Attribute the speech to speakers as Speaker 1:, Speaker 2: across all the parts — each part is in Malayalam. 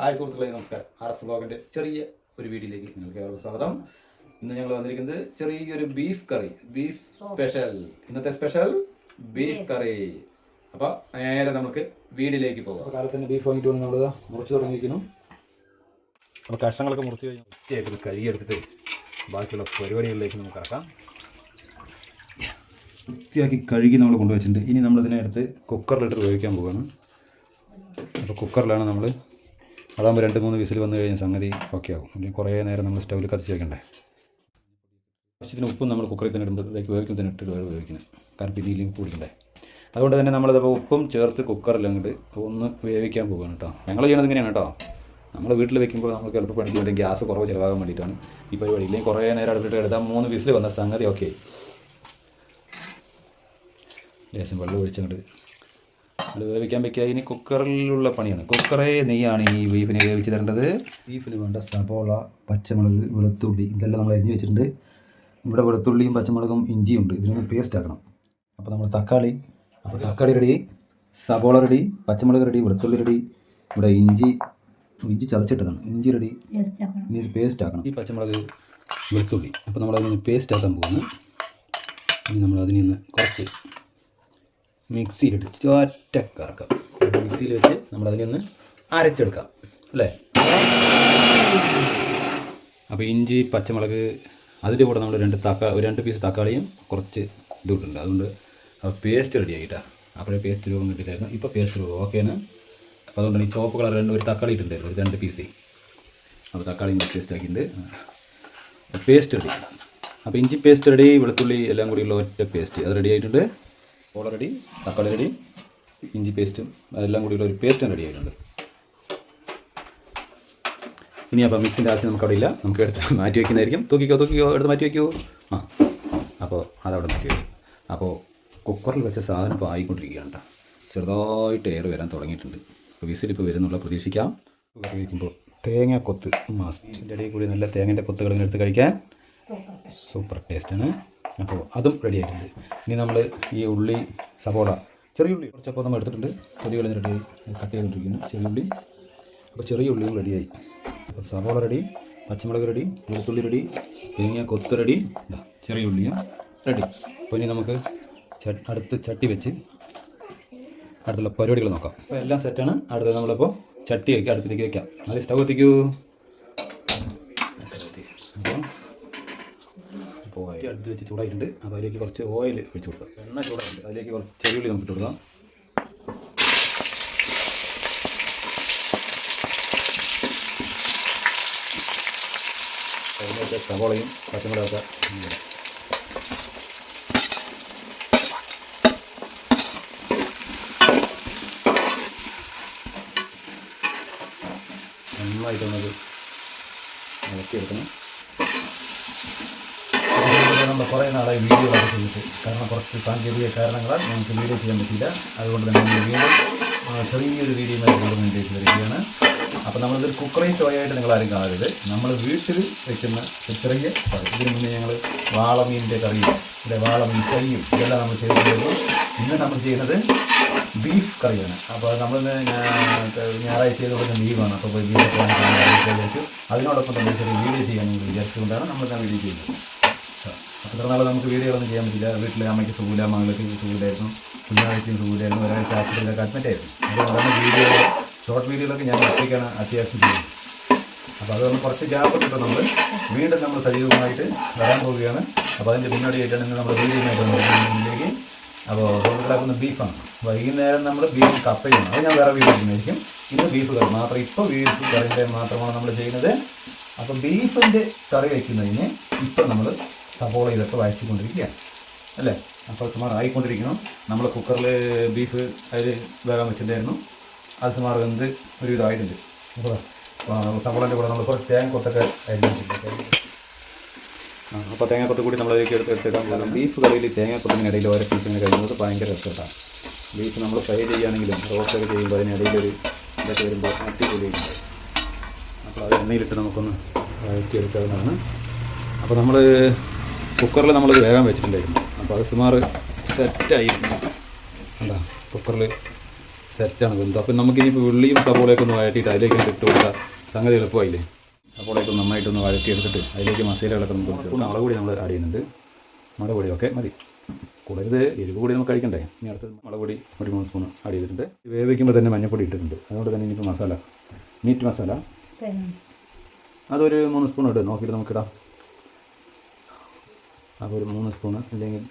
Speaker 1: ഹായ് സുഹൃത്തുക്കളെ നമസ്കാരം. ആർ എസ് ബ്ലോഗിന്റെ ചെറിയ ഒരു വീഡിയോയിലേക്ക് നിങ്ങൾക്ക് ഏവർക്കും സ്വാഗതം. ഇന്ന് ഞങ്ങൾ വന്നിരിക്കുന്നത് ചെറിയൊരു ബീഫ് കറി ബീഫ് സ്പെഷ്യൽ. ഇന്നത്തെ സ്പെഷ്യൽ ബീഫ് കറി. അപ്പോൾ നേരെ നമുക്ക് വീടിലേക്ക് പോകാം. ബീഫ് വാങ്ങിയിട്ട് വന്ന് നമ്മൾ മുറിച്ച് തുടങ്ങിയിരിക്കുന്നു. അപ്പോൾ കഷ്ണങ്ങളൊക്കെ മുറിച്ച് കഴിഞ്ഞാൽ കഴുകി കഴുകിയെടുത്തിട്ട് ബാക്കിയുള്ള പരിപാടികളിലേക്ക് നമുക്ക് ഇറക്കാം വൃത്തിയാക്കി കഴുകി നമ്മൾ കൊണ്ടുവച്ചിട്ടുണ്ട്. ഇനി നമ്മളിതിനെ എടുത്ത് കുക്കറിലിട്ട് ഉപയോഗിക്കാൻ പോവുകയാണ് അപ്പോൾ കുക്കറിലാണ് നമ്മൾ അതാകുമ്പോൾ രണ്ട് മൂന്ന് വിസിൽ വന്നു കഴിഞ്ഞാൽ സംഗതി ഓക്കെ ആകും അല്ലെങ്കിൽ കുറേ നേരം നമ്മൾ സ്റ്റൗവിൽ കത്തിച്ച് വെക്കണ്ടേ ആവശ്യത്തിന് ഉപ്പും നമ്മൾ കുക്കറിൽ തന്നെ ഇടുമ്പോഴത്തേക്ക് വേവിക്കും തന്നെ ഇട്ടിട്ട് വേവിക്കുന്നത് കാരണം പിന്നീലും കൂടിക്കണ്ടേ അതുകൊണ്ട് തന്നെ നമ്മളിതപ്പോൾ ഉപ്പും ചേർത്ത് കുക്കറിൽ ഒന്ന് വേവിക്കാൻ പോകുകയാണ് കേട്ടോ ഞങ്ങൾ ചെയ്യണത് ഇങ്ങനെയാണ് കേട്ടോ നമ്മൾ വീട്ടിൽ വെക്കുമ്പോൾ നമുക്ക് എളുപ്പം പണിക്ക് വേണ്ടി ഗ്യാസ് കുറവ് ചിലവാകാൻ വേണ്ടിയിട്ടാണ്. ഈ പരിപാടി ഇല്ലെങ്കിൽ കുറേ നേരം അടുപ്പിട്ട് എടുത്താൽ മൂന്ന് വിസിൽ വന്ന സംഗതി ഓക്കെ ലേശം വെള്ളം ഒഴിച്ചങ്ങോട്ട് അത് വേവിക്കാൻ വെക്കുക. ഇനി കുക്കറിലുള്ള പണിയാണ്. കുക്കറേ നെയ്യാണ് ഈ ബീഫിന് വേവിച്ച് തരേണ്ടത്. ബീഫിന് വേണ്ട സബോള പച്ചമുളക് വെളുത്തുള്ളി ഇതെല്ലാം നമ്മൾ അരിഞ്ഞ് വെച്ചിട്ടുണ്ട്. ഇവിടെ വെളുത്തുള്ളിയും പച്ചമുളകും ഇഞ്ചിയും ഉണ്ട്. ഇതിനൊന്ന് പേസ്റ്റ് ആക്കണം. അപ്പോൾ നമ്മൾ തക്കാളി അപ്പോൾ തക്കാളി റെഡി സബോള റെഡി പച്ചമുളക് റെഡി വെളുത്തുള്ളി റെഡി ഇവിടെ ഇഞ്ചി ഇഞ്ചി ചതച്ചിട്ടതാണ്. ഇഞ്ചി റെഡി ഇനി ഒരു പേസ്റ്റ് ആക്കണം. ഈ പച്ചമുളക് വെളുത്തുള്ളി. അപ്പോൾ നമ്മൾ അതിന് പേസ്റ്റ് ആക്കാൻ പോകുന്നു ഇനി നമ്മൾ അതിൽ നിന്ന് കുറച്ച് മിക്സിയിലിട്ട് ഒറ്റ കറക്കാം മിക്സിയിൽ വെച്ച് നമ്മൾ അതിൽ നിന്ന് അരച്ചെടുക്കാം. അല്ലേ? അപ്പോൾ ഇഞ്ചി പച്ചമുളക് അതിന്റെ കൂടെ നമ്മൾ രണ്ട് തക്കാളി രണ്ട് പീസ് തക്കാളിയും കുറച്ച് ഇതുണ്ട്. അതുകൊണ്ട് പേസ്റ്റ് റെഡി ആയിട്ടാണ് അപ്പോഴേ പേസ്റ്റ് രൂപം കിട്ടിയിട്ടായിരുന്നു. ഇപ്പോൾ പേസ്റ്റ് രൂപം. ഓക്കെയാണ് അപ്പോൾ അതുകൊണ്ടാണ് ഈ ചുവപ്പ് കളർ രണ്ട് ഒരു തക്കാളി ഇട്ടുണ്ടായിരുന്നു ഒരു രണ്ട് പീസ് അപ്പോൾ തക്കാളി പേസ്റ്റ് ആക്കിയിട്ടുണ്ട്. പേസ്റ്റ് റെഡി അപ്പോൾ ഇഞ്ചി പേസ്റ്റ് റെഡി വെളുത്തുള്ളി എല്ലാം കൂടിയുള്ള ഒറ്റ പേസ്റ്റ് അത് റെഡി ആയിട്ടുണ്ട്. ഓള റെഡി തക്കാളി റെഡി ഇഞ്ചി പേസ്റ്റും അതെല്ലാം കൂടി ഒരു പേസ്റ്റും റെഡി ആയിട്ടുണ്ട്. ഇനി അപ്പോൾ മിക്സിന്റെ ആവശ്യം നമുക്ക് അവിടെ ഇല്ല. നമുക്ക് എടുത്ത് മാറ്റി വയ്ക്കുന്നതായിരിക്കും തൂക്കിക്കോ തൂക്കിക്കോ എടുത്ത് മാറ്റി വയ്ക്കൂ ആ അപ്പോൾ അതവിടെ മാറ്റി വയ്ക്കും അപ്പോൾ കുക്കറിൽ വെച്ച സാധനം ഇപ്പോൾ ആയിക്കൊണ്ടിരിക്കുകയാണ് കേട്ടോ ചെറുതായിട്ട് എയർ വരാൻ തുടങ്ങിയിട്ടുണ്ട്. അപ്പോൾ വിസിലിപ്പോൾ വരുന്നുള്ള. പ്രതീക്ഷിക്കാം. കുക്കറിൽ വയ്ക്കുമ്പോൾ തേങ്ങ കൊത്ത് മാസ്റ്റിന്റെ ഇടയിൽ കൂടി നല്ല തേങ്ങന്റെ കൊത്തുകൾ എടുത്ത് കഴിക്കാൻ. സൂപ്പർ ടേസ്റ്റാണ് അപ്പോൾ അതും റെഡി ആയിട്ടുണ്ട് ഇനി നമ്മൾ ഈ ഉള്ളി സവോള ചെറിയ ഉള്ളി കുറച്ചപ്പോൾ നമ്മൾ എടുത്തിട്ടുണ്ട്. ചെറിയ ഉള്ളി റെഡി കട്ട് ചെയ്തിട്ടിരിക്കുന്നു ചെറിയ ഉള്ളി. അപ്പോൾ ചെറിയ ഉള്ളിയും റെഡിയായി. അപ്പോൾ സവോള റെഡി പച്ചമുളക് റെഡി വെളുത്തുള്ളി റെഡി തേങ്ങ കൊത്ത് റെഡി. ചെറിയ ഉള്ളിയും റെഡി. അപ്പോൾ ഇനി നമുക്ക് അടുത്ത് ചട്ടി വെച്ച് അടുത്തുള്ള പരിപാടികൾ നോക്കാം. അപ്പോൾ എല്ലാം സെറ്റാണ് അടുത്തത് നമ്മളിപ്പോൾ ചട്ടി വയ്ക്കുക അടുപ്പിലേക്ക് വയ്ക്കാം അത് സ്റ്റൗ എത്തിക്കൂ അപ്പോൾ അപ്പോൾ വെച്ച് ചൂടായിട്ടുണ്ട് അപ്പോൾ അതിലേക്ക് കുറച്ച് ഓയിൽ ഒഴിച്ച് കൊടുക്കാം എണ്ണ ചൂടായിട്ടുണ്ട് അതിലേക്ക് കുറച്ച് ചെറിയുള്ളി നമുക്ക് ഇട്ട് കൊടുക്കാം. സവോളയും പച്ചമുളകൊക്കെ ഇങ്ങനെ. നന്നായിട്ട് നമുക്ക് ഇളക്കിയെടുക്കണം നമ്മൾ കുറേ നാളായി വീഡിയോ ചെയ്തിട്ട് കാരണം കുറച്ച് സാങ്കേതിക കാരണങ്ങളാൽ നമുക്ക് വീഡിയോ ചെയ്യാൻ പറ്റില്ല അതുകൊണ്ട് തന്നെ നമ്മൾ വീണ്ടും ചെറിയൊരു വീഡിയോ കൊണ്ടുവന്ന് വേണ്ടി വരികയാണ്. അപ്പോൾ നമ്മളിത് കുക്കറി ചോയായിട്ട് നിങ്ങൾ ആരും കാണരുത്. നമ്മൾ വീട്ടിൽ വെക്കുന്ന ചെറിയ ഇതിന് മുന്നേ ഞങ്ങൾ വാളമീനിന്റെ കറിയും ഇവിടെ വാളമീൻ കറിയും ഇതെല്ലാം നമ്മൾ ചെയ്തിട്ടുള്ളൂ ഇന്ന് നമ്മൾ ചെയ്യുന്നത് ബീഫ് കറിയാണ്. അപ്പോൾ നമ്മൾ ഞായറാഴ്ച ചെയ്ത് കൊടുക്കുന്ന ലീവാണ് അപ്പോൾ ബീഫ് അതിനോടൊപ്പം തന്നെ ചെറിയ വീഡിയോ ചെയ്യാമെന്ന് വിചാരിച്ചുകൊണ്ടാണ് നമ്മൾ വീഡിയോ ചെയ്യുന്നത്. അത്ര നാളെ നമുക്ക് വീഡിയോകളൊന്നും ചെയ്യാൻ പറ്റില്ല വീട്ടിലെ അമ്മയ്ക്ക് സുഖമില്ല മകൾക്ക് സുഖമില്ലായിരുന്നു. കുഞ്ഞാഴ്ചയും സുഖമില്ലായിരുന്നു. ഒരാഴ്ച ആശുപത്രിയിലൊക്കെ അഡ്മിറ്റ് ആയിരുന്നു. അപ്പോൾ നമ്മുടെ വീഡിയോ ഷോർട്ട് വീഡിയോകളൊക്കെ ഞാൻ ഒറ്റയ്ക്കാണ് അത്യാവശ്യം ചെയ്യുന്നത് അപ്പോൾ അത് നമ്മൾ കുറച്ച് ഗ്യാപ്പ് ഇട്ടിട്ട് നമ്മൾ വീണ്ടും നമ്മൾ സജീവമായിട്ട് വരാൻ പോവുകയാണ്. അപ്പോൾ അതിന്റെ മുന്നോടിയായിട്ടാണ് ഇന്ന് നമ്മൾ വീഡിയോയുമായിട്ട് അപ്പോൾ ഉണ്ടാക്കുന്ന ബീഫാണ് വൈകുന്നേരം നമ്മൾ ബീഫ് കപ്പയാണ്. അത് ഞാൻ വേറെ വീഡിയോ ചെയ്യുന്നതായിരിക്കും ഇന്ന് ബീഫ് കറി. മാത്രം ഇപ്പോൾ ബീഫ് കറിന്റെ മാത്രമാണ് നമ്മൾ ചെയ്യുന്നത്. അപ്പം ബീഫിന്റെ കറി വയ്ക്കുന്നതിന് ഇപ്പം നമ്മൾ സവോള ഇതൊക്കെ വഴറ്റിക്കൊണ്ടിരിക്കുകയാണ്. അല്ലേ? അപ്പോൾ സുമാർ ആയിക്കൊണ്ടിരിക്കണം. നമ്മൾ കുക്കറിൽ ബീഫ് അതിൽ വേഗം വെച്ചിട്ടുണ്ടായിരുന്നു. അത് സുമാർ വെന്ത് ഒരു ഇതായിട്ടുണ്ട് അപ്പോൾ സവോളന്റെ കൂടെ നമ്മൾ കുറച്ച് തേങ്ങ കൊത്തൊക്കെ അരിഞ്ഞിട്ടുണ്ട് അപ്പോൾ തേങ്ങാക്കൊത്ത് കൂടി നമ്മളതിലേക്ക് എടുത്ത് എടുത്തിടാം കാരണം ബീഫ് കറിയിൽ തേങ്ങാക്കൊത്തിനിടയിൽ ഓരോ പീസിങ്ങനെ കഴിയുന്നത് ഭയങ്കര രസമാണ് ബീഫ് നമ്മൾ ഫ്രൈ ചെയ്യുകയാണെങ്കിലും റോസ്റ്റൊക്കെ ചെയ്യുമ്പോൾ അതിനിടയിലൊരു ഇതൊക്കെ വരുമ്പോൾ അടിപൊളിയുണ്ട് അപ്പോൾ അത് എണ്ണയിലിട്ട് നമുക്കൊന്ന് വഴറ്റിയെടുക്കാവുന്നതാണ്. അപ്പോൾ നമ്മൾ കുക്കറിൽ നമ്മൾ വേഗം വെച്ചിട്ടുണ്ടായിരുന്നു. അപ്പോൾ അത് സുമാർ സെറ്റായിരുന്നു എന്താ കുക്കറിൽ സെറ്റാണ് വെന്ത്. അപ്പം നമുക്ക് ഇനിയിപ്പോൾ ഉള്ളിയും സവോളയൊക്കെ ഒന്ന് വഴറ്റിയിട്ട് അതിലേക്ക് ഒന്ന് ഇട്ട് കൊടുത്താൽ സംഗതി എളുപ്പമായില്ലേ? സവോളയൊക്കെ നന്നായിട്ടൊന്ന് വഴറ്റി എടുത്തിട്ട് അതിലേക്ക് മസാലകളൊക്കെ നമുക്ക് മുളക് കൂടി നമ്മൾ ആഡ് ചെയ്യുന്നുണ്ട്. മുളക് പൊടി ഒക്കെ മതി. കൂടരുത് എരിവ് കൂടി നമുക്ക് കഴിക്കണ്ടേ? ഇനി അടുത്തത് മുളക് പൊടി ഒരു മൂന്ന് സ്പൂൺ ആഡ് ചെയ്തിട്ടുണ്ട്. വേവിക്കുമ്പോൾ തന്നെ മഞ്ഞൾപ്പൊടി ഇട്ടിട്ടുണ്ട്. അതുകൊണ്ട് തന്നെ ഇനിയിപ്പോൾ മസാല മീറ്റ് മസാല. അതൊരു മൂന്ന് സ്പൂൺ ഇട്ട് നോക്കിയിട്ട് നമുക്കിടാം അപ്പോൾ ഒരു മൂന്ന് സ്പൂണ് അല്ലെങ്കിൽ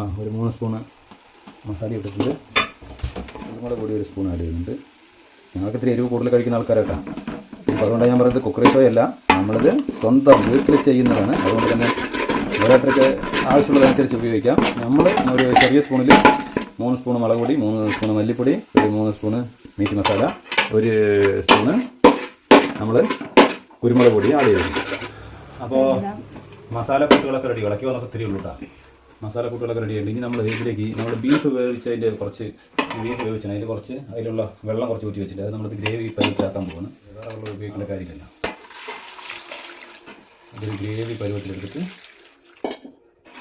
Speaker 1: ആ ഒരു മൂന്ന് സ്പൂണ് മസാല ഇട്ടിട്ടുണ്ട്. അതും കൂടെ കൂടി ഒരു സ്പൂൺ ആഡ് ചെയ്യുന്നുണ്ട്. ഞങ്ങൾക്ക് ഇത്തിരി എരിവ് കൂടുതൽ കഴിക്കുന്ന ആൾക്കാരൊക്കെ അപ്പോൾ അതുകൊണ്ടാണ് ഞാൻ പറയുന്നത് കുക്കറി ഷോ അല്ല നമ്മളിത് സ്വന്തം വീട്ടിൽ ചെയ്യുന്നതാണ്. അതുകൊണ്ട് തന്നെ ഓരോരുത്തർക്ക് ആവശ്യമുള്ളതനുസരിച്ച് ഉപയോഗിക്കാം. നമ്മൾ ഒരു ചെറിയ സ്പൂണിൽ മൂന്ന് സ്പൂൺ മുളക് പൊടി മൂന്ന് സ്പൂൺ മല്ലിപ്പൊടി ഒരു മൂന്ന് സ്പൂണ് മീറ്റ് മസാല ഒരു സ്പൂണ് നമ്മൾ കുരുമുളക് പൊടി ആഡ് ചെയ്യുന്നു. അപ്പോൾ മസാല കൂട്ടുകളൊക്കെ റെഡി ഇളക്കി വന്നൊക്കെ ഒത്തിരി ഉള്ളൂ കേട്ടോ മസാല കൂട്ടുകളൊക്കെ റെഡി ആയിട്ട് ഇനി നമ്മൾ ഇതിലേക്ക് നമ്മൾ ബീഫ് വേവിച്ചതിന്റെ കുറച്ച് ബീഫ് വേവിച്ചാൽ അതിൽ കുറച്ച് അതിലുള്ള വെള്ളം കുറച്ച് ഊറ്റി വെച്ചിട്ടുണ്ട്. അത് നമ്മൾ ഗ്രേവി പരിവച്ചാക്കാൻ പോകുന്നു വേറെ വെള്ളം ഉപയോഗിക്കേണ്ട കാര്യമില്ല. അതൊരു ഗ്രേവി പരുവത്തിലെടുത്തിട്ട്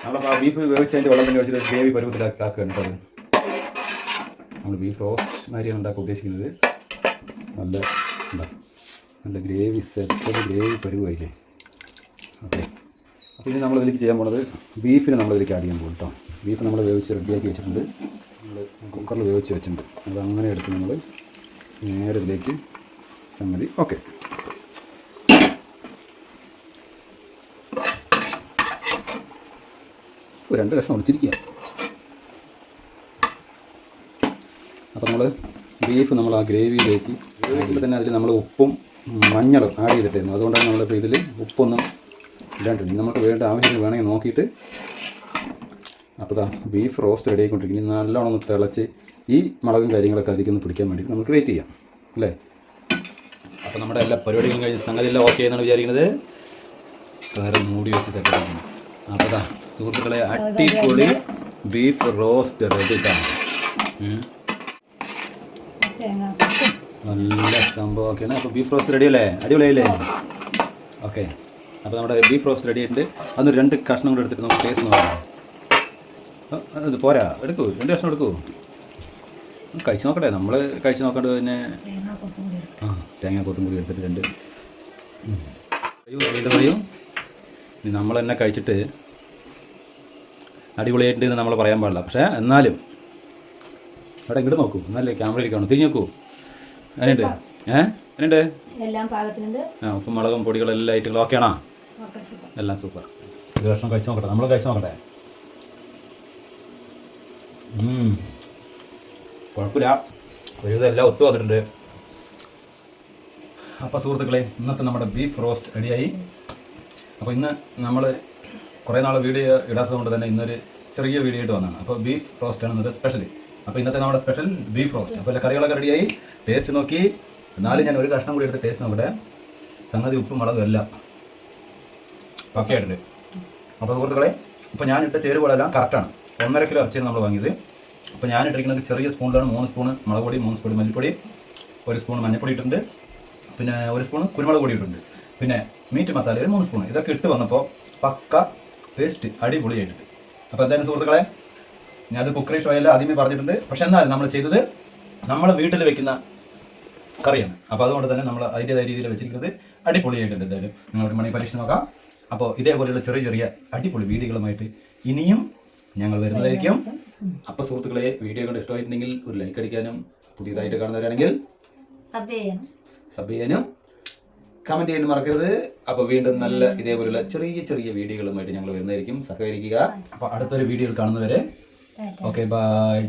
Speaker 1: നമ്മൾ ആ ബീഫ് വേവിച്ചതിന്റെ വെള്ളം തന്നെ വെച്ചിട്ട് ഗ്രേവി പരുവത്തിലാക്കി ആക്കുകയാണ് അത്. നമ്മൾ ബീഫ് റോസ്റ്റ് മാതിരിയാണ് ഉണ്ടാക്കാൻ ഉദ്ദേശിക്കുന്നത്. നല്ല എന്താ നല്ല ഗ്രേവി സെറ്റ് ഗ്രേവി പരുവായില്ലേ? ഓക്കെ. ഇനി നമ്മൾ ഇതിലേക്ക് ചെയ്യാൻ പോണത് ബീഫിന് നമ്മൾ ഇതിലേക്ക് ആഡ് ചെയ്യാൻ പോകും കേട്ടോ ബീഫ് നമ്മൾ വേവിച്ച് റെഡിയാക്കി വെച്ചിട്ടുണ്ട്. നമ്മൾ കുക്കറിൽ വേവിച്ച് വെച്ചിട്ടുണ്ട്. അത് അങ്ങനെ എടുത്ത് നമ്മൾ നേരെ ഇതിലേക്ക് സംഗതി ഓക്കെ രണ്ട് കഷ്ണം ഒളിച്ചിരിക്കുക അപ്പോൾ നമ്മൾ ബീഫ് നമ്മൾ ആ ഗ്രേവിയിലേക്ക് ഗ്രേവിയിൽ തന്നെ അതിൽ നമ്മൾ ഉപ്പും മഞ്ഞളും ആഡ് ചെയ്തിട്ടായിരുന്നു അതുകൊണ്ടാണ് നമ്മളിപ്പോൾ ഇതിൽ ഉപ്പൊന്നും ഇല്ലാണ്ടിരുന്നത് നമുക്ക് വേണ്ട ആവശ്യത്തിന് വേണമെങ്കിൽ നോക്കിയിട്ട് അപ്പോൾ ദാ ബീഫ് റോസ്റ്റ് റെഡി ആയിക്കൊണ്ടിരിക്കും ഇനി നല്ലോണം ഒന്ന് തിളച്ച് ഈ മുളകും കാര്യങ്ങളൊക്കെ അതിലേക്ക് ഒന്ന് പിടിക്കാൻ വേണ്ടി നമുക്ക് വെയിറ്റ് ചെയ്യാം അല്ലേ? അപ്പോൾ നമ്മുടെ എല്ലാ പരിപാടികളും കഴിഞ്ഞ് സംഗതി എല്ലാം ഓക്കെ എന്നാണ് വിചാരിക്കുന്നത്. വേറെ മൂടി വെച്ച് സെറ്റാണ് അപ്പോൾ ദാ സുഹൃത്തുക്കളെ അടിപൊളി ബീഫ് റോസ്റ്റ് റെഡി ആണ് നല്ല സംഭവമൊക്കെയാണ്. അപ്പോൾ ബീഫ് റോസ്റ്റ് റെഡി അല്ലേ? അടിപൊളിയായില്ലേ? ഓക്കെ അപ്പോൾ നമ്മുടെ ബീഫ് റോസ്റ്റ് റെഡി ആയിട്ടുണ്ട്. അന്ന് രണ്ട് കഷ്ണം കൂടെ എടുത്തിട്ട് നമുക്ക് ടേസ്റ്റ് നോക്കാം. അത് പോരാ എടുക്കൂ രണ്ട് കഷ്ണം എടുക്കൂ. കഴിച്ച് നോക്കട്ടെ നമ്മൾ കഴിച്ച് നോക്കേണ്ടത് തന്നെ ആ തേങ്ങ കൊത്തും കൂടി എടുത്തിട്ട് രണ്ട്. പറയൂ വീണ്ടും പറയൂ നമ്മൾ തന്നെ കഴിച്ചിട്ട് അടിപൊളിയായിട്ടുണ്ട് എന്ന് നമ്മൾ പറയാൻ പാടില്ല. പക്ഷേ എന്നാലും അവിടെ ഇങ്ങോട്ട് നോക്കൂ എന്നല്ലേ ക്യാമറയിൽ കാണും. തിരിഞ്ഞ് നോക്കൂ. അതിനുണ്ട് ഏഹ് അതിനുണ്ട്
Speaker 2: എല്ലാം പാകത്തിനുണ്ട്.
Speaker 1: ആ ഉപ്പും മുളകും പൊടികളും പൊടികളെല്ലാം ഐറ്റങ്ങളും ഓക്കെയാണോ എല്ലാം സൂപ്പർ ഒരു ഭക്ഷണം കഴിച്ച് നോക്കട്ടെ. നമ്മൾ കഴിച്ച് നോക്കട്ടെ. കുഴപ്പമില്ല. ഒരു ഇതെല്ലാം ഒത്തു വന്നിട്ടുണ്ട്. അപ്പോൾ സുഹൃത്തുക്കളെ ഇന്നത്തെ നമ്മുടെ ബീഫ് റോസ്റ്റ് റെഡിയായി അപ്പോൾ ഇന്ന് നമ്മൾ കുറേ നാൾ വീഡിയോ ഇടാത്തത് കൊണ്ട് തന്നെ ഇന്നൊരു ചെറിയ വീഡിയോ ആയിട്ട് വന്നതാണ്. അപ്പോൾ ബീഫ് റോസ്റ്റ് ആണ് ഇന്നത്തെ സ്പെഷ്യൽ അപ്പോൾ ഇന്നത്തെ നമ്മുടെ സ്പെഷ്യൽ ബീഫ് റോസ്റ്റ് അപ്പോൾ എല്ലാ കറികളൊക്കെ റെഡിയായി ടേസ്റ്റ് നോക്കി. എന്നാലും ഞാൻ ഒരു കഷ്ണം കൂടി എടുത്ത് ടേസ്റ്റ് നോക്കട്ടെ. സംഗതി ഉപ്പും മുളകും എല്ലാം. ആയിട്ടുണ്ട് അപ്പോൾ സുഹൃത്തുക്കളെ ഇപ്പോൾ ഞാൻ ഇട്ട ചേരുവകളെല്ലാം കറക്റ്റാണ് ഒന്നര കിലോ ഇറച്ചിയാണ് നമ്മൾ വാങ്ങിയത്. അപ്പോൾ ഞാൻ ഇട്ടിരിക്കുന്നത് ചെറിയ സ്പൂണിലാണ്. മൂന്ന് സ്പൂൺ മുളക് പൊടി മൂന്ന് സ്പൂൺ മല്ലിപ്പൊടി ഒരു സ്പൂൺ മഞ്ഞൾപ്പൊടി ഇട്ടിട്ടുണ്ട്. പിന്നെ ഒരു സ്പൂൺ കുരുമുളക് പൊടി ഇട്ടിട്ടുണ്ട്. പിന്നെ മീറ്റ് മസാല ഒരു മൂന്ന് സ്പൂൺ ഇതൊക്കെ ഇട്ട് വന്നപ്പോൾ പക്ക പേസ്റ്റ് അടിപൊളിയായിട്ടുണ്ട്. അപ്പോൾ എന്തായാലും സുഹൃത്തുക്കളെ ഞാനത് കുക്കറി ഷോയിൽ ആദ്യമേ പറഞ്ഞിട്ടുണ്ട്. പക്ഷേ എന്നാലും നമ്മൾ ചെയ്തത് നമ്മൾ വീട്ടിൽ വെക്കുന്ന കറിയാണ്. അപ്പോൾ അതുകൊണ്ട് തന്നെ നമ്മൾ അതിന്റെതായ രീതിയിൽ വെച്ചിരിക്കുന്നത് അടിപൊളിയായിട്ടുണ്ട് എന്തായാലും. നിങ്ങൾക്ക് മണി പരീക്ഷ നോക്കാം. അപ്പോൾ ഇതേപോലെയുള്ള ചെറിയ ചെറിയ അടിപൊളി വീഡിയോകളുമായിട്ട് ഇനിയും ഞങ്ങൾ വരുന്നതായിരിക്കും. അപ്പോൾ സുഹൃത്തുക്കളെ വീഡിയോ കണ്ട് ഇഷ്ടമായിട്ടുണ്ടെങ്കിൽ ഒരു ലൈക്ക് അടിക്കാനും പുതിയതായിട്ട് കാണുന്നവരാണെങ്കിൽ
Speaker 2: സബ്
Speaker 1: ചെയ്യാനും. കമന്റ് ചെയ്യാനും മറക്കരുത്. അപ്പോൾ വീണ്ടും നല്ല ഇതേപോലെയുള്ള ചെറിയ ചെറിയ വീഡിയോകളുമായിട്ട് ഞങ്ങൾ വരുന്നതായിരിക്കും. സഹകരിക്കുക. അപ്പോൾ അടുത്തൊരു വീഡിയോയിൽ കാണുന്നവരെ ഓക്കെ ബൈ